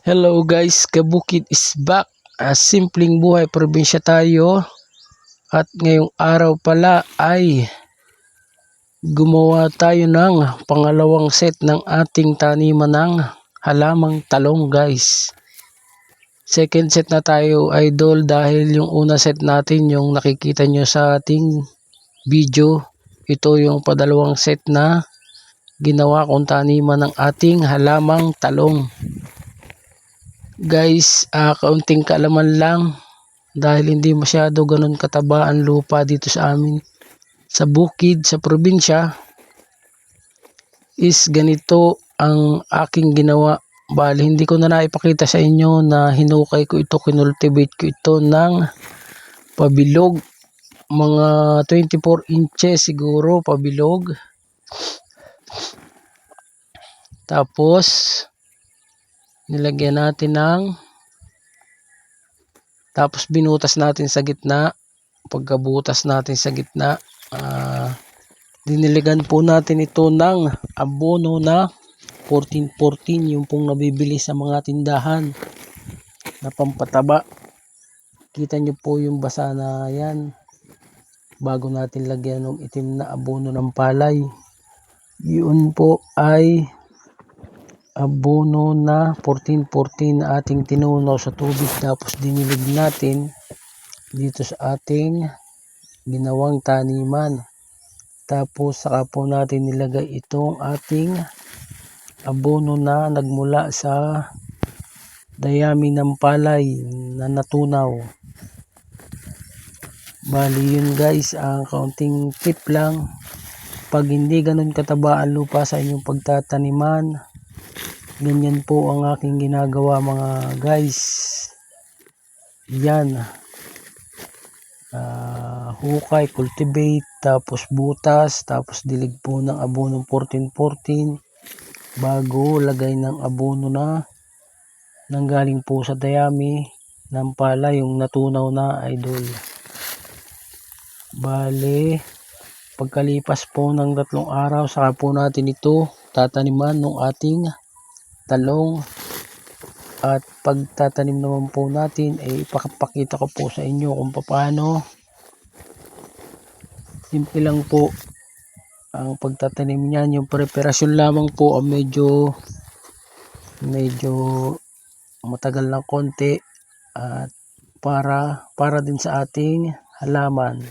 Hello guys, Kabukid is back. Ah, simpleng buhay probinsya tayo. At ngayong araw pala ay gumawa tayo ng pangalawang set ng ating taniman ng halamang talong guys. Second set na tayo idol dahil yung una set natin yung nakikita nyo sa ating video. Ito yung padalawang set na ginawa kong taniman ng ating halamang talong. Guys, uh, kaunting kaalaman lang. Dahil hindi masyado ganun kataba ang lupa dito sa amin. Sa bukid sa probinsya is ganito ang aking ginawa. Bali hindi ko na naipakita sa inyo na hinukay ko ito kinultivate ko ito ng pabilog. Mga 24 inches siguro pabilog. Tapos nilagyan natin ng tapos binutas natin sa gitna. Pagkabutas natin sa gitna uh, diniligan po natin ito ng abono na 1414 yung pong nabibili sa mga tindahan na pampataba. Kita nyo po yung basa na yan. Bago natin lagyan ng itim na abono ng palay. Yun po ay abono na 14-14 na ating tinunaw sa tubig. Tapos dinilig natin dito sa ating ginawang taniman. Tapos saka po natin nilagay itong ating abono na nagmula sa dayami ng palay na natunaw. Bali yun guys ang kaunting tip lang. Pag hindi ganun kataba ang lupa sa inyong pagtataniman ganyan po ang aking ginagawa mga guys. Yan. Uh, hukay, cultivate tapos butas, tapos dilig po ng abono 1414 bago lagay ng abono na nanggaling po sa dayami ng pala yung natunaw na idol. Bale pagkalipas po ng tatlong araw saka po natin ito tataniman ng ating talong. At pagtatanim naman po natin ay eh, ipapakita ko po sa inyo kung paano simple lang po ang pagtatanim niyan. Yung preparasyon lamang po ang medyo medyo matagal ng konti at para para din sa ating halaman